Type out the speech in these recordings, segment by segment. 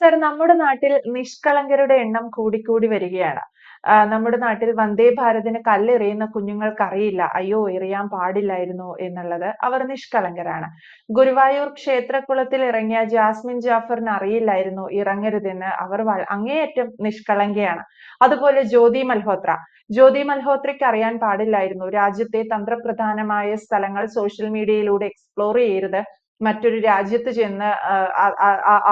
Sir നമ്മുടെ നാട്ടിൽ നിഷ്കളങ്കരുടെ എണ്ണം കൂടിക്കൂടി വരികയാണ്. നമ്മുടെ നാട്ടിൽ വന്ദേ ഭാരതിന് കല്ലെറിയുന്ന കുഞ്ഞുങ്ങൾക്കറിയില്ല അയ്യോ എറിയാൻ പാടില്ലായിരുന്നു എന്നുള്ളത്. അവർ നിഷ്കളങ്കരാണ്. ഗുരുവായൂർ ക്ഷേത്രക്കുളത്തിൽ ഇറങ്ങിയ ജാസ്മിൻ ജാഫറിന് അറിയില്ലായിരുന്നു ഇറങ്ങരുതെന്ന്. അവർ അങ്ങേയറ്റം നിഷ്കളങ്കയാണ്. അതുപോലെ ജ്യോതി മൽഹോത്ര. ജ്യോതി മൽഹോത്രയ്ക്ക് അറിയാൻ പാടില്ലായിരുന്നു രാജ്യത്തെ തന്ത്രപ്രധാനമായ സ്ഥലങ്ങൾ സോഷ്യൽ മീഡിയയിലൂടെ എക്സ്പ്ലോർ ചെയ്യരുത്. മറ്റൊരു രാജ്യത്ത് ചെന്ന്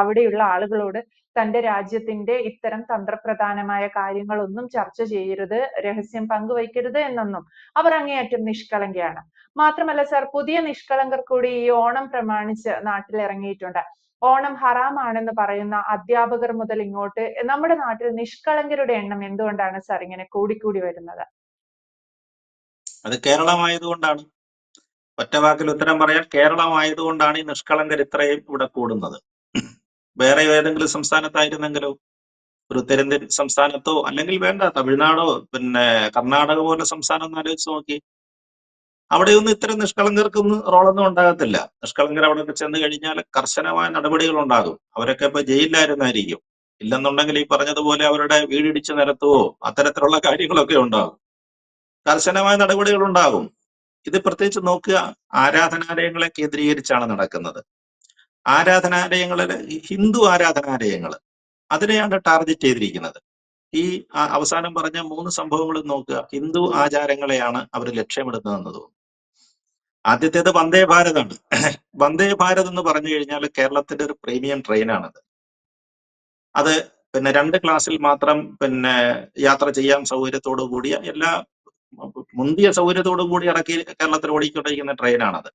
അവിടെയുള്ള ആളുകളോട് തന്റെ രാജ്യത്തിന്റെ ഇത്തരം തന്ത്രപ്രധാനമായ കാര്യങ്ങളൊന്നും ചർച്ച ചെയ്യരുത്, രഹസ്യം പങ്കുവയ്ക്കരുത് എന്നൊന്നും അവർ അങ്ങേയറ്റം നിഷ്കളങ്കയാണ്. മാത്രമല്ല സർ പുതിയ നിഷ്കളങ്കർ കൂടി ഈ ഓണം പ്രമാണിച്ച് നാട്ടിൽ ഇറങ്ങിയിട്ടുണ്ട്. ഓണം ഹറാമാണെന്ന് പറയുന്ന അധ്യാപകർ മുതൽ ഇങ്ങോട്ട് നമ്മുടെ നാട്ടിൽ നിഷ്കളങ്കരുടെ എണ്ണം എന്തുകൊണ്ടാണ് സർ ഇങ്ങനെ കൂടിക്കൂടി വരുന്നത്? അത് കേരളമായതുകൊണ്ടാണ്. ഒറ്റ വാക്കിൽ ഉത്തരം പറയാൻ കേരളമായതുകൊണ്ടാണ് ഈ നിഷ്കളങ്കർ ഇത്രയും ഇവിടെ കൂടുന്നത്. വേറെ ഏതെങ്കിലും സംസ്ഥാനത്തായിരുന്നെങ്കിലോ? ഒരു ഉത്തരേന്ത്യൻ സംസ്ഥാനത്തോ അല്ലെങ്കിൽ വേണ്ട തമിഴ്നാടോ പിന്നെ കർണാടക പോലെ സംസ്ഥാനം ഒന്ന് ആലോചിച്ച് നോക്കി. അവിടെയൊന്നും ഇത്തരം നിഷ്കളങ്കർക്കൊന്നും റോളൊന്നും ഉണ്ടാകത്തില്ല. നിഷ്കളങ്കർ അവിടെ ചെന്ന് കഴിഞ്ഞാൽ കർശനമായ നടപടികൾ ഉണ്ടാകും. അവരൊക്കെ ഇപ്പൊ ജയിലിലായിരുന്നായിരിക്കും. ഇല്ലെന്നുണ്ടെങ്കിൽ ഈ പറഞ്ഞതുപോലെ അവരുടെ വീടിടിച്ച് നിരത്തുവോ അത്തരത്തിലുള്ള കാര്യങ്ങളൊക്കെ ഉണ്ടാകും. കർശനമായ നടപടികൾ ഉണ്ടാകും. ഇത് പ്രത്യേകിച്ച് നോക്കുക ആരാധനാലയങ്ങളെ കേന്ദ്രീകരിച്ചാണ് നടക്കുന്നത്. ആരാധനാലയങ്ങളിൽ ഹിന്ദു ആരാധനാലയങ്ങൾ അതിനെയാണ് ടാർഗറ്റ് ചെയ്തിരിക്കുന്നത്. ഈ അവസാനം പറഞ്ഞ മൂന്ന് സംഭവങ്ങളും നോക്കുക. ഹിന്ദു ആചാരങ്ങളെയാണ് അവർ ലക്ഷ്യമിടുന്നതെന്ന് തോന്നുന്നു. ആദ്യത്തേത് വന്ദേ ഭാരതാണ് വന്ദേ ഭാരത് എന്ന് പറഞ്ഞു കഴിഞ്ഞാൽ കേരളത്തിന്റെ ഒരു പ്രീമിയം ട്രെയിനാണത്. അത് പിന്നെ രണ്ട് ക്ലാസ്സിൽ മാത്രം പിന്നെ യാത്ര ചെയ്യാൻ സൗകര്യത്തോടു കൂടിയ എല്ലാ മുന്തിയ സൗകര്യത്തോടു കൂടി ഇറക്കി കേരളത്തിൽ ഓടിക്കൊണ്ടിരിക്കുന്ന ട്രെയിനാണത്.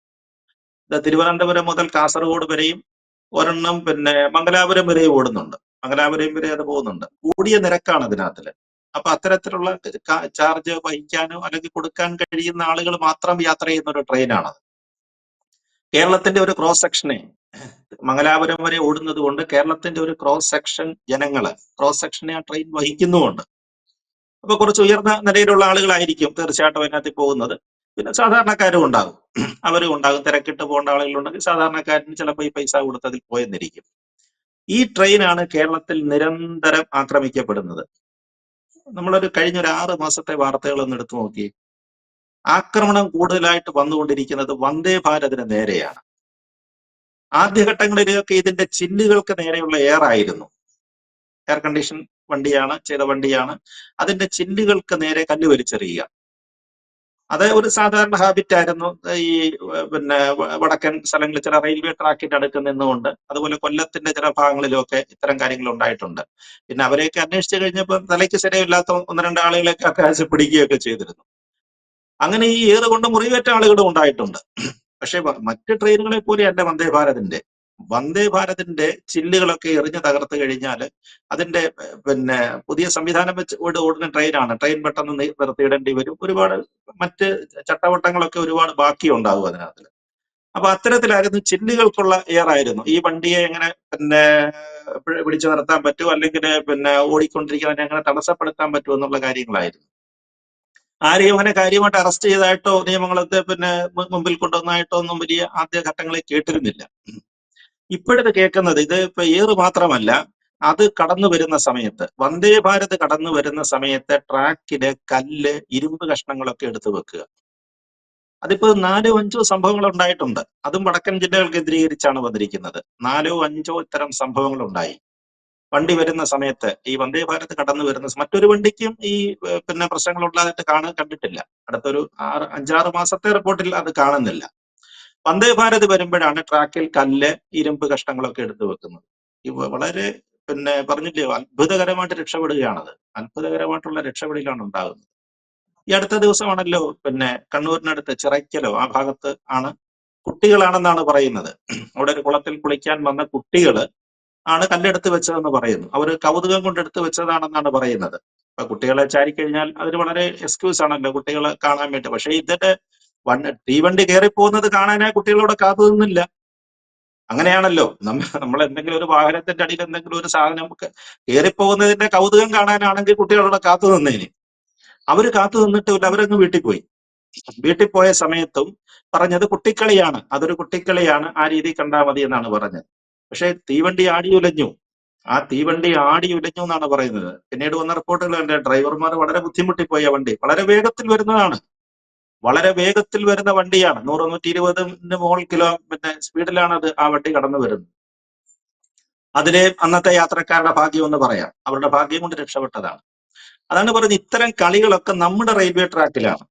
ഇത് തിരുവനന്തപുരം മുതൽ കാസർഗോഡ് വരെയും ഒരെണ്ണം പിന്നെ മംഗലാപുരം വരെയും ഓടുന്നുണ്ട്. മംഗലാപുരം വരെ അത് പോകുന്നുണ്ട്. കൂടിയ നിരക്കാണ് അതിനകത്തിൽ. അപ്പൊ അത്തരത്തിലുള്ള ചാർജ് വഹിക്കാനോ അല്ലെങ്കിൽ കൊടുക്കാൻ കഴിയുന്ന ആളുകൾ മാത്രം യാത്ര ചെയ്യുന്ന ഒരു ട്രെയിനാണത്. കേരളത്തിന്റെ ഒരു ക്രോസ് സെക്ഷനെ മംഗലാപുരം വരെ ഓടുന്നത് കൊണ്ട് കേരളത്തിന്റെ ഒരു ക്രോസ് സെക്ഷൻ ജനങ്ങൾ ക്രോസ് സെക്ഷനെ ആ ട്രെയിൻ വഹിക്കുന്നുമുണ്ട്. അപ്പൊ കുറച്ച് ഉയർന്ന നിലയിലുള്ള ആളുകളായിരിക്കും തീർച്ചയായിട്ടും അതിനകത്ത് പോകുന്നത്. പിന്നെ സാധാരണക്കാരും ഉണ്ടാകും. അവരും ഉണ്ടാകും. തിരക്കിട്ട് പോകേണ്ട ആളുകളുണ്ടെങ്കിൽ സാധാരണക്കാരന് ചിലപ്പോൾ ഈ പൈസ കൊടുത്തതിൽ പോയെന്നിരിക്കും. ഈ ട്രെയിനാണ് കേരളത്തിൽ നിരന്തരം ആക്രമിക്കപ്പെടുന്നത്. നമ്മളൊരു കഴിഞ്ഞ ഒരു ആറ് മാസത്തെ വാർത്തകളൊന്നും എടുത്തു നോക്കി ആക്രമണം കൂടുതലായിട്ട് വന്നുകൊണ്ടിരിക്കുന്നത് വന്ദേ ഭാരതിന് നേരെയാണ്. ആദ്യഘട്ടങ്ങളിലൊക്കെ ഇതിന്റെ ചില്ലുകൾക്ക് നേരെയുള്ള എയർ ആയിരുന്നു. എയർ കണ്ടീഷൻ വണ്ടിയാണ് ചെയ്ത വണ്ടിയാണ്. അതിന്റെ ചില്ലുകൾക്ക് നേരെ കല്ല് വലിച്ചെറിയുക. അത് ഒരു സാധാരണ ഹാബിറ്റ് ആയിരുന്നു. ഈ പിന്നെ വടക്കൻ സ്ഥലങ്ങളിൽ ചില റെയിൽവേ ട്രാക്കിന്റെ അടുത്ത് നിന്നുകൊണ്ട് അതുപോലെ കൊല്ലത്തിന്റെ ചില ഭാഗങ്ങളിലൊക്കെ ഇത്തരം കാര്യങ്ങൾ ഉണ്ടായിട്ടുണ്ട്. പിന്നെ അവരെയൊക്കെ അന്വേഷിച്ചു കഴിഞ്ഞപ്പോൾ തലയ്ക്ക് ശരിയില്ലാത്ത ഒന്ന് രണ്ട് ആളുകളൊക്കെ അക്കാശം പിടിക്കുകയൊക്കെ ചെയ്തിരുന്നു. അങ്ങനെ ഈ ഏറ് കൊണ്ട് മുറിവേറ്റ ആളുകളും ഉണ്ടായിട്ടുണ്ട്. പക്ഷെ മറ്റ് ട്രെയിനുകളെ പോലെ അല്ല വന്ദേ ഭാരതിന്റെ വന്ദേ ഭാരതിന്റെ ചില്ലുകളൊക്കെ എറിഞ്ഞ് തകർത്ത് കഴിഞ്ഞാൽ അതിന്റെ പിന്നെ പുതിയ സംവിധാനം വെച്ച് ഓടുന്ന ട്രെയിനാണ്. ട്രെയിൻ പെട്ടെന്ന് നിർത്തിയിടേണ്ടി വരും. ഒരുപാട് മറ്റ് ചട്ടവട്ടങ്ങളൊക്കെ ഒരുപാട് ബാക്കി ഉണ്ടാകും അതിനകത്ത് അപ്പൊ അത്തരത്തിലായിരുന്നു ചില്ലുകൾക്കുള്ള എയർ ആയിരുന്നു ഈ വണ്ടിയെ എങ്ങനെ പിന്നെ പിടിച്ചു നിർത്താൻ പറ്റുമോ അല്ലെങ്കിൽ പിന്നെ ഓടിക്കൊണ്ടിരിക്കുന്നതിനെ എങ്ങനെ തടസ്സപ്പെടുത്താൻ പറ്റുമോ എന്നുള്ള കാര്യങ്ങളായിരുന്നു. ആരെയും അങ്ങനെ കാര്യമായിട്ട് അറസ്റ്റ് ചെയ്തായിട്ടോ നിയമങ്ങളൊക്കെ പിന്നെ മുമ്പിൽ കൊണ്ടുവന്നതായിട്ടോ ഒന്നും വലിയ ആദ്യ ഘട്ടങ്ങളിൽ കേട്ടിരുന്നില്ല. ഇപ്പോഴത്തെ കേൾക്കുന്നത് ഇത് ഇപ്പൊ ഏറ് മാത്രമല്ല അത് കടന്നു വരുന്ന സമയത്ത് വന്ദേ ഭാരത് കടന്നു വരുന്ന സമയത്ത് ട്രാക്കിൽ കല്ല് ഇരുമ്പ് കഷ്ണങ്ങളൊക്കെ എടുത്തു വെക്കുക. അതിപ്പോ നാലോ അഞ്ചോ സംഭവങ്ങൾ ഉണ്ടായിട്ടുണ്ട്. അതും വടക്കൻ ജില്ലകൾ കേന്ദ്രീകരിച്ചാണ് വന്നിരിക്കുന്നത്. നാലോ അഞ്ചോ ഇത്തരം സംഭവങ്ങൾ ഉണ്ടായി. വണ്ടി വരുന്ന സമയത്ത് ഈ വന്ദേ ഭാരത് കടന്നു വരുന്ന മറ്റൊരു വണ്ടിക്കും ഈ പിന്നെ പ്രശ്നങ്ങൾ ഉണ്ടായിട്ട് കാണാൻ കണ്ടിട്ടില്ല. അടുത്തൊരു ആറ് അഞ്ചാറ് മാസത്തെ റിപ്പോർട്ടിൽ അത് കാണുന്നില്ല. വന്ദേ ഭാരത് വരുമ്പോഴാണ് ട്രാക്കിൽ കല്ല് ഇരുമ്പ് കഷ്ണങ്ങളൊക്കെ എടുത്തു വെക്കുന്നത്. ഈ വളരെ പിന്നെ പറഞ്ഞില്ലയോ അത്ഭുതകരമായിട്ട് രക്ഷപ്പെടുകയാണത്. അത്ഭുതകരമായിട്ടുള്ള രക്ഷപ്പെടലാണ് ഉണ്ടാകുന്നത്. ഈ അടുത്ത ദിവസമാണല്ലോ പിന്നെ കണ്ണൂരിനടുത്ത് ചിറയ്ക്കലോ ആ ഭാഗത്ത് ആണ് കുട്ടികളാണെന്നാണ് പറയുന്നത്. അവിടെ ഒരു കുളത്തിൽ കുളിക്കാൻ വന്ന കുട്ടികൾ ആണ് കല്ലെടുത്ത് വെച്ചതെന്ന് പറയുന്നു. അവർ കൗതുകം കൊണ്ടെടുത്ത് വെച്ചതാണെന്നാണ് പറയുന്നത്. അപ്പൊ കുട്ടികളെ ചാരിക്കഴിഞ്ഞാൽ അതിന് വളരെ എക്സ്ക്യൂസ് ആണല്ലോ കുട്ടികളെ കാണാൻ വേണ്ടി. പക്ഷേ ഇതിന്റെ വൺ തീവണ്ടി കയറിപ്പോകുന്നത് കാണാനായി കുട്ടികളോട് കാത്തു നിന്നില്ല. അങ്ങനെയാണല്ലോ. നമ്മ നമ്മൾ എന്തെങ്കിലും ഒരു വാഹനത്തിന്റെ അടിയിൽ എന്തെങ്കിലും ഒരു സാധനം കയറിപ്പോകുന്നതിന്റെ കൗതുകം കാണാനാണെങ്കിൽ കുട്ടികളോട് കാത്തു നിന്നേന്. അവർ കാത്തു നിന്നിട്ടില്ല അവരങ്ങ് വീട്ടിൽ പോയി വീട്ടിൽ പോയ സമയത്തും പറഞ്ഞത് കുട്ടിക്കളിയാണ്. അതൊരു കുട്ടിക്കളിയാണ് ആ രീതി കണ്ടാൽ മതി എന്നാണ് പറഞ്ഞത്. പക്ഷെ തീവണ്ടി ആടി ഉലഞ്ഞു. ആ തീവണ്ടി ആടി ഉലഞ്ഞു എന്നാണ് പറയുന്നത്. പിന്നീട് വന്ന റിപ്പോർട്ടുകൾ കണ്ട് ഡ്രൈവർമാർ വളരെ ബുദ്ധിമുട്ടിപ്പോയി ആ വണ്ടി. വളരെ വേഗത്തിൽ വരുന്നതാണ്. വളരെ വേഗത്തിൽ വരുന്ന വണ്ടിയാണ്. നൂറ് നൂറ്റി ഇരുപതിന് മുകൾ കിലോ പിന്നെ സ്പീഡിലാണ് അത് ആ വണ്ടി കടന്നു വരുന്നത്. അതിലെ അന്നത്തെ യാത്രക്കാരുടെ ഭാഗ്യം എന്ന് പറയാം. അവരുടെ ഭാഗ്യം കൊണ്ട് രക്ഷപ്പെട്ടതാണ്. അതാണ് പറയുന്നത് ഇത്തരം കളികളൊക്കെ നമ്മുടെ റെയിൽവേ ട്രാക്കിലാണ്.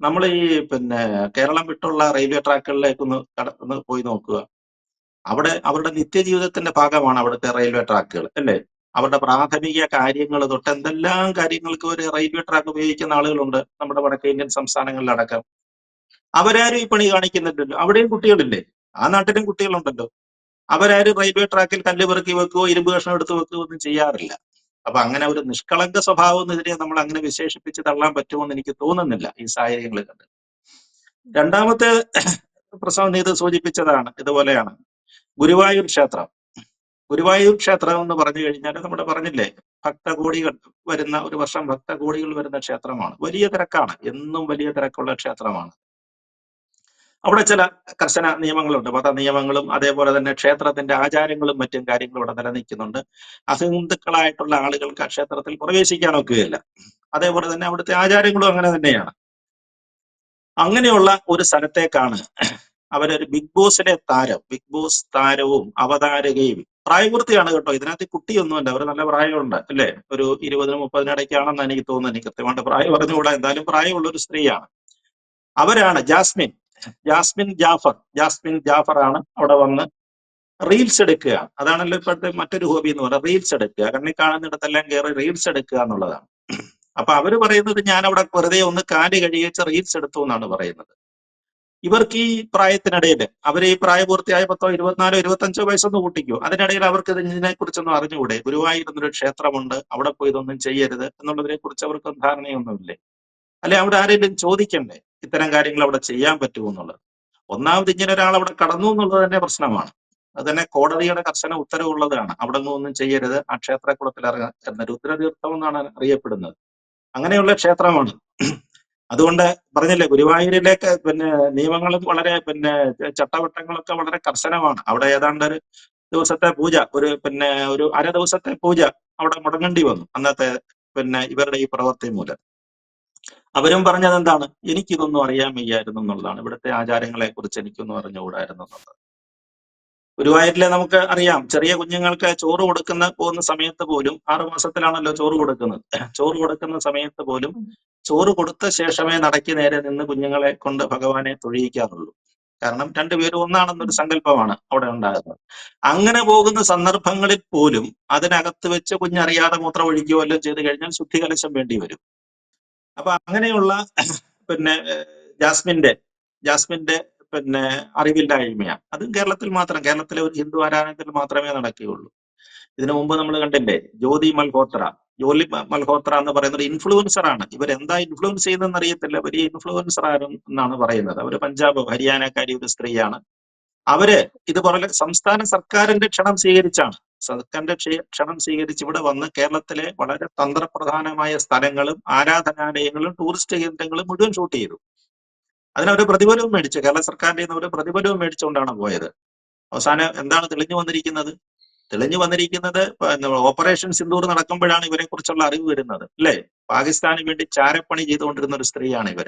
നമ്മൾ ഈ പിന്നെ കേരളം വിട്ടുള്ള റെയിൽവേ ട്രാക്കുകളിലേക്ക് ഒന്ന് കടന്ന് പോയി നോക്കുക. അവിടെ അവരുടെ നിത്യജീവിതത്തിന്റെ ഭാഗമാണ് അവിടുത്തെ റെയിൽവേ ട്രാക്കുകൾ അല്ലേ? അവരുടെ പ്രാഥമിക കാര്യങ്ങൾ തൊട്ട് എന്തെല്ലാം കാര്യങ്ങൾക്ക് ഒരു റെയിൽവേ ട്രാക്ക് ഉപയോഗിക്കുന്ന ആളുകളുണ്ട് നമ്മുടെ വടക്കേ ഇന്ത്യൻ സംസ്ഥാനങ്ങളിലടക്കം. അവരാരും ഈ പണി കാണിക്കുന്നുണ്ടല്ലോ അവിടെയും കുട്ടികളില്ലേ? ആ നാട്ടിലും കുട്ടികളുണ്ടല്ലോ. അവരാരും റെയിൽവേ ട്രാക്കിൽ കല്ല് പെറുക്കി വെക്കുകയോ ഇരുമ്പ് കഷ്ണം എടുത്ത് വെക്കുകയോ ഒന്നും ചെയ്യാറില്ല. അപ്പൊ അങ്ങനെ ഒരു നിഷ്കളങ്ക സ്വഭാവം എതിരെ നമ്മൾ അങ്ങനെ വിശേഷിപ്പിച്ച് തള്ളാൻ പറ്റുമെന്ന് എനിക്ക് തോന്നുന്നില്ല ഈ സാഹചര്യങ്ങൾ കണ്ട്. രണ്ടാമത്തെ പ്രസവം നീത് സൂചിപ്പിച്ചതാണ്. ഇതുപോലെയാണ്. ഗുരുവായൂർ ക്ഷേത്രം. ഗുരുവായൂർ ക്ഷേത്രം എന്ന് പറഞ്ഞു കഴിഞ്ഞാൽ നമ്മൾ പറഞ്ഞില്ലേ ഭക്തകോടികൾ വരുന്ന ഒരു വർഷം ഭക്തകോടികൾ വരുന്ന ക്ഷേത്രമാണ്. വലിയ തിരക്കാണ്. എന്നും വലിയ തിരക്കുള്ള ക്ഷേത്രമാണ്. അവിടെ ചില കർശന നിയമങ്ങളുണ്ട്. മത നിയമങ്ങളും അതേപോലെ തന്നെ ക്ഷേത്രത്തിന്റെ ആചാരങ്ങളും മറ്റും കാര്യങ്ങളും ഇവിടെ നിലനിൽക്കുന്നുണ്ട്. അഹിന്ദുക്കളായിട്ടുള്ള ആളുകൾക്ക് ആ ക്ഷേത്രത്തിൽ പ്രവേശിക്കാൻ ഒക്കുകയില്ല. അതേപോലെ തന്നെ അവിടുത്തെ ആചാരങ്ങളും അങ്ങനെ തന്നെയാണ്. അങ്ങനെയുള്ള ഒരു സ്ഥലത്തേക്കാണ് അവരൊരു ബിഗ് ബോസിന്റെ താരം ബിഗ് ബോസ് താരവും അവതാരകയും. പ്രായപൂർത്തിയാണ് കേട്ടോ. ഇതിനകത്ത് കുട്ടിയൊന്നുമല്ല അവർ നല്ല പ്രായമുണ്ട് അല്ലേ? ഒരു ഇരുപതിനും മുപ്പതിനും ഇടയ്ക്കാണെന്ന് എനിക്ക് തോന്നുന്നു എനിക്ക് കൃത്യമായിട്ട് പ്രായം പറഞ്ഞുകൂടാ എന്തായാലും പ്രായമുള്ള ഒരു സ്ത്രീയാണ്. അവരാണ് Jasmine. Jasmine Jafar. Jasmine Jafar ആണ് അവിടെ വന്ന് റീൽസ് എടുക്കുക. അതാണല്ലോ ഇപ്പോഴത്തെ മറ്റൊരു ഹോബി എന്ന് പറയുന്നത് റീൽസ് എടുക്കുക. കണ്ണി കാണുന്നിടത്തെല്ലാം കയറി റീൽസ് എടുക്കുക എന്നുള്ളതാണ്. അപ്പൊ അവർ പറയുന്നത് ഞാൻ അവിടെ വെറുതെ ഒന്ന് കാൽ കഴിയിച്ച് റീൽസ് എടുത്തു എന്നാണ് പറയുന്നത്. ഇവർക്ക് ഈ പ്രായത്തിനിടയിൽ അവർ ഈ പ്രായപൂർത്തിയായ പത്തോ ഇരുപത്തിനാലോ ഇരുപത്തഞ്ചോ വയസ്സൊന്നും കൂട്ടിക്കോ. അതിനിടയിൽ അവർക്ക് ഇതിനെ കുറിച്ചൊന്നും അറിഞ്ഞുകൂടെ? ഗുരുവായൂരുന്നൊരു ക്ഷേത്രമുണ്ട്. അവിടെ പോയി ഇതൊന്നും ചെയ്യരുത് എന്നുള്ളതിനെ കുറിച്ച് അവർക്ക് ധാരണയൊന്നുമില്ലേ? അല്ലെ അവിടെ ആരെങ്കിലും ചോദിക്കണ്ടേ ഇത്തരം കാര്യങ്ങൾ അവിടെ ചെയ്യാൻ പറ്റുമോ എന്നുള്ളത്? ഒന്നാമത് ഇങ്ങനെ ഒരാൾ അവിടെ കടന്നു എന്നുള്ളത് തന്നെ പ്രശ്നമാണ്. അത് തന്നെ കോടതിയുടെ കർശന ഉത്തരവുള്ളതാണ്. അവിടെ ഒന്നും ഒന്നും ചെയ്യരുത്. ആ ക്ഷേത്രക്കുളത്തിൽ ഇറങ്ങാൻ എന്ന രുദ്രതീർത്ഥം എന്നാണ് അറിയപ്പെടുന്നത്. അങ്ങനെയുള്ള ക്ഷേത്രമാണ്. അതുകൊണ്ട് പറഞ്ഞില്ലേ ഗുരുവായൂരിലേക്ക് പിന്നെ നിയമങ്ങൾ വളരെ പിന്നെ ചട്ടവട്ടങ്ങളൊക്കെ വളരെ കർശനമാണ്. അവിടെ ഏതാണ്ട് ഒരു ദിവസത്തെ പൂജ ഒരു പിന്നെ ഒരു അര ദിവസത്തെ പൂജ അവിടെ മുടങ്ങേണ്ടി വന്നു അന്നത്തെ പിന്നെ ഇവരുടെ ഈ പ്രവൃത്തി മൂലം. അവരും പറഞ്ഞത് എന്താണ് എനിക്കിതൊന്നും അറിയാൻ വയ്യായിരുന്നു എന്നുള്ളതാണ്. ഇവിടുത്തെ ആചാരങ്ങളെ കുറിച്ച് എനിക്കൊന്നും അറിഞ്ഞുകൂടായിരുന്നു എന്നുള്ളത്. ഗുരുവായൂരിലെ നമുക്ക് അറിയാം ചെറിയ കുഞ്ഞുങ്ങൾക്ക് ചോറ് കൊടുക്കുന്ന പോകുന്ന സമയത്ത് പോലും ആറു മാസത്തിലാണല്ലോ ചോറ് കൊടുക്കുന്നത്. ചോറ് കൊടുക്കുന്ന സമയത്ത് പോലും ചോറ് കൊടുത്ത ശേഷമേ നടക്കി നേരെ നിന്ന് കുഞ്ഞുങ്ങളെ കൊണ്ട് ഭഗവാനെ തൊഴിയിക്കാറുള്ളൂ. കാരണം രണ്ടുപേരും ഒന്നാണെന്നൊരു സങ്കല്പമാണ് അവിടെ ഉണ്ടാകുന്നത്. അങ്ങനെ പോകുന്ന സന്ദർഭങ്ങളിൽ പോലും അതിനകത്ത് വെച്ച് കുഞ്ഞറിയാതെ മൂത്രം ഒഴിക്കുകയോ വല്ലതും ചെയ്തു കഴിഞ്ഞാൽ ശുദ്ധികലശം വേണ്ടി വരും. അപ്പൊ അങ്ങനെയുള്ള പിന്നെ ജാസ്മിന്റെ ജാസ്മിന്റെ പിന്നെ അറിവില്ലായ്മയാണ് അതും കേരളത്തിൽ മാത്രം കേരളത്തിലെ ഒരു ഹിന്ദു ആരാധനത്തിൽ മാത്രമേ നടക്കുകയുള്ളൂ. ഇതിനു മുമ്പ് നമ്മൾ കണ്ടില്ലേ ജ്യോതി മൽഹോത്ര. ജോലി മൽഹോത്ര എന്ന് പറയുന്ന ഒരു ഇൻഫ്ലുവൻസർ ആണ്. ഇവർ ഇവരെന്താ ഇൻഫ്ലുവൻസ് ചെയ്യുന്നതെന്ന് അറിയത്തില്ല വലിയ ഇൻഫ്ലുവൻസർ ആരും എന്നാണ് പറയുന്നത്. അവർ പഞ്ചാബ് ഹരിയാനക്കാരി ഒരു സ്ത്രീയാണ്. അവർ ഇതുപോലെ സംസ്ഥാന സർക്കാരിന്റെ ക്ഷണം സ്വീകരിച്ചാണ്. സർക്കാരിന്റെ ക്ഷണം സ്വീകരിച്ച് ഇവിടെ വന്ന് കേരളത്തിലെ വളരെ തന്ത്രപ്രധാനമായ സ്ഥലങ്ങളും ആരാധനാലയങ്ങളും ടൂറിസ്റ്റ് കേന്ദ്രങ്ങളും മുഴുവൻ ഷൂട്ട് ചെയ്തു. അതിനവര് പ്രതിഫലവും മേടിച്ചു. കേരള സർക്കാരിന്റെ ഒരു പ്രതിഫലവും മേടിച്ചുകൊണ്ടാണ് പോയത്. അവസാനം എന്താണ് തെളിഞ്ഞു വന്നിരിക്കുന്നത്? തെളിഞ്ഞു വന്നിരിക്കുന്നത് ഓപ്പറേഷൻ സിന്ദൂർ നടക്കുമ്പോഴാണ് ഇവരെ കുറിച്ചുള്ള അറിവ് വരുന്നത് അല്ലേ? പാകിസ്ഥാന് വേണ്ടി ചാരപ്പണി ചെയ്തുകൊണ്ടിരുന്ന ഒരു സ്ത്രീയാണ് ഇവർ.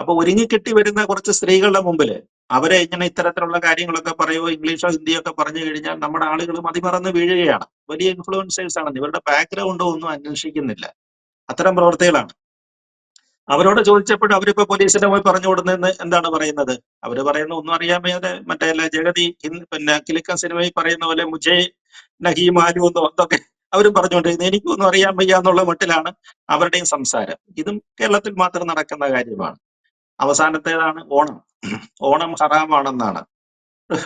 അപ്പൊ ഒരുങ്ങിക്കെട്ടി വരുന്ന കുറച്ച് സ്ത്രീകളുടെ മുമ്പിൽ അവരെ ഇങ്ങനെ ഇത്തരത്തിലുള്ള കാര്യങ്ങളൊക്കെ പറയുമോ ഇംഗ്ലീഷോ ഹിന്ദിയോ ഒക്കെ പറഞ്ഞു കഴിഞ്ഞാൽ നമ്മുടെ ആളുകൾ മതിമറന്ന് വീഴുകയാണ്. വലിയ ഇൻഫ്ലുവൻസേഴ്സ് ആണ് ഇവരുടെ ബാക്ക്ഗ്രൗണ്ടോ ഒന്നും അന്വേഷിക്കുന്നില്ല. അത്തരം പ്രവൃത്തികളാണ് അവരോട് ചോദിച്ചപ്പോൾ അവരിപ്പോ പോലീസിന്റെ പോയി പറഞ്ഞു കൊടുന്നെന്ന് എന്താണ് പറയുന്നത്? അവർ പറയുന്ന ഒന്നും അറിയാൻ മേലെ മറ്റേ ജഗതി പിന്നെ കിലുക്ക സിനിമയിൽ പറയുന്ന പോലെ മുജേ നഹീം ആലു എന്നോ എന്തൊക്കെ അവരും പറഞ്ഞുകൊണ്ടിരുന്നത് എനിക്കൊന്നും അറിയാൻ വയ്യ എന്നുള്ള മട്ടിലാണ് അവരുടെയും സംസാരം. ഇതും കേരളത്തിൽ മാത്രം നടക്കുന്ന കാര്യമാണ്. അവസാനത്തേതാണ് ഓണം. ഓണം ഹറാമാണെന്നാണ്.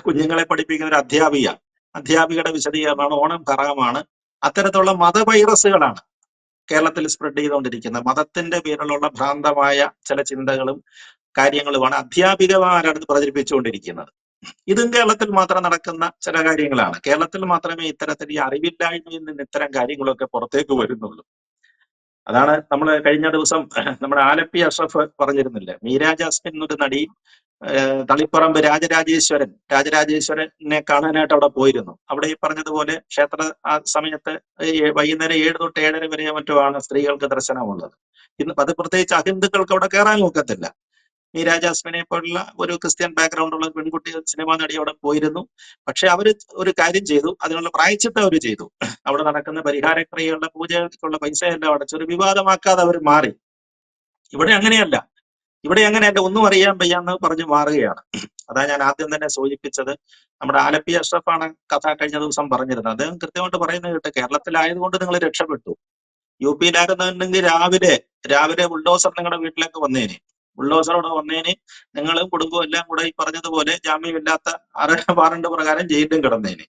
കുഞ്ഞുങ്ങളെ പഠിപ്പിക്കുന്ന ഒരു അധ്യാപിക. അധ്യാപികയുടെ വിശദീകരണമാണ് ഓണം ഹറാമാണ്. അത്തരത്തിലുള്ള മതവൈറസുകളാണ് കേരളത്തിൽ സ്പ്രെഡ് ചെയ്തുകൊണ്ടിരിക്കുന്നത്. മതത്തിന്റെ പേരിലുള്ള ഭ്രാന്തമായ ചില ചിന്തകളും കാര്യങ്ങളുമാണ് അധ്യാപികമാരാണ് പ്രചരിപ്പിച്ചുകൊണ്ടിരിക്കുന്നത്. ഇതും കേരളത്തിൽ മാത്രം നടക്കുന്ന ചില കാര്യങ്ങളാണ്. കേരളത്തിൽ മാത്രമേ ഇത്തരത്തിൽ ഈ അറിവില്ലായ്മയിൽ നിന്ന് ഇത്തരം കാര്യങ്ങളൊക്കെ പുറത്തേക്ക് വരുന്നുള്ളൂ. അതാണ് നമ്മൾ കഴിഞ്ഞ ദിവസം നമ്മുടെ ആലപ്പി അഷ്റഫ് പറഞ്ഞിരുന്നില്ലേ? മീര ജാസ്മിൻ എന്നൊരു നടി തളിപ്പറമ്പ് രാജരാജേശ്വരൻ രാജരാജേശ്വരനെ കാണാനായിട്ട് അവിടെ പോയിരുന്നു. അവിടെ ഈ പറഞ്ഞതുപോലെ ക്ഷേത്ര ആ സമയത്ത് വൈകുന്നേരം ഏഴ് തൊട്ട് ഏഴര വരെ മറ്റുമാണ് സ്ത്രീകൾക്ക് ദർശനമുള്ളത്. ഇന്ന് അത് പ്രത്യേകിച്ച് അഹിന്ദുക്കൾക്ക് അവിടെ കയറാൻ നോക്കത്തില്ല ഈ രാജാസ്മിനെ പോലുള്ള ഒരു ക്രിസ്ത്യൻ ബാക്ക്ഗ്രൗണ്ട് ഉള്ള പെൺകുട്ടി സിനിമാ നടി അവിടെ പോയിരുന്നു. പക്ഷെ അവർ ഒരു കാര്യം ചെയ്തു. അതിനുള്ള പ്രായച്ചിത്തം അവർ ചെയ്തു. അവിടെ നടക്കുന്ന പരിഹാരക്രിയകളുടെ പൂജകൾക്കുള്ള പൈസ എല്ലാം അടച്ചൊരു വിവാദമാക്കാതെ അവർ മാറി. ഇവിടെ അങ്ങനെയല്ല. ഇവിടെ എങ്ങനെ അങ്ങനെയല്ല ഒന്നും അറിയാൻ വയ്യാന്ന് പറഞ്ഞു മാറുകയാണ്. അതാ ഞാൻ ആദ്യം തന്നെ സൂചിപ്പിച്ചത്. നമ്മുടെ ആലപ്പി അഷ്റഫാണ് കഥ കഴിഞ്ഞ ദിവസം പറഞ്ഞിരുന്നത്. അദ്ദേഹം കൃത്യമായിട്ട് പറയുന്നത് കേട്ട് കേരളത്തിലായതുകൊണ്ട് നിങ്ങൾ രക്ഷപ്പെട്ടു. യു പിയിലായിരുന്നുണ്ടെങ്കിൽ രാവിലെ രാവിലെ ബുൾഡോസർ നിങ്ങളുടെ വീട്ടിലേക്ക് വന്നേനെ. ബുൾഡോസറോടെ വന്നേന്. നിങ്ങളും കുടുംബവും എല്ലാം കൂടെ ഈ പറഞ്ഞതുപോലെ ജാമ്യമില്ലാത്ത അറ വാറണ്ട് പ്രകാരം ജയിലും കിടന്നേന്.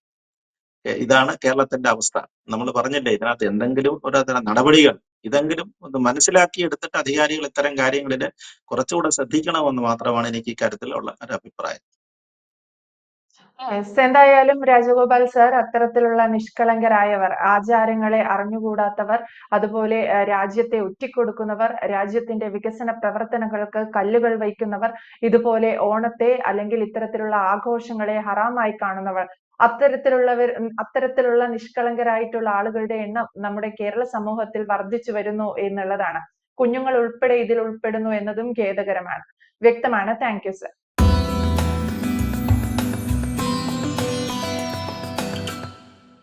ഇതാണ് കേരളത്തിന്റെ അവസ്ഥ. നമ്മൾ പറഞ്ഞില്ലേ ഇതിനകത്ത് എന്തെങ്കിലും ഒരു നടപടികൾ ഇതെങ്കിലും ഒന്ന് മനസ്സിലാക്കി എടുത്തിട്ട് അധികാരികൾ ഇത്തരം കാര്യങ്ങളിൽ കുറച്ചുകൂടെ ശ്രദ്ധിക്കണമെന്ന് മാത്രമാണ് എനിക്ക് ഇക്കാര്യത്തിലുള്ള ഒരു അഭിപ്രായം. എന്തായാലും രാജഗോപാൽ സർ അത്തരത്തിലുള്ള നിഷ്കളങ്കരായവർ ആചാരങ്ങളെ അറിഞ്ഞുകൂടാത്തവർ അതുപോലെ രാജ്യത്തെ ഒറ്റിക്കൊടുക്കുന്നവർ രാജ്യത്തിന്റെ വികസന പ്രവർത്തനങ്ങൾക്ക് കല്ലുകൾ വയ്ക്കുന്നവർ ഇതുപോലെ ഓണത്തെ അല്ലെങ്കിൽ ഇത്തരത്തിലുള്ള ആഘോഷങ്ങളെ ഹറാമായി കാണുന്നവർ അത്തരത്തിലുള്ളവർ അത്തരത്തിലുള്ള നിഷ്കളങ്കരായിട്ടുള്ള ആളുകളുടെ എണ്ണം നമ്മുടെ കേരള സമൂഹത്തിൽ വർദ്ധിച്ചു വരുന്നു എന്നുള്ളതാണ്. കുഞ്ഞുങ്ങൾ ഉൾപ്പെടെ ഇതിൽ ഉൾപ്പെടുന്നു എന്നതും ഖേദകരമാണ്. വ്യക്തമാണ്. Thank you sir.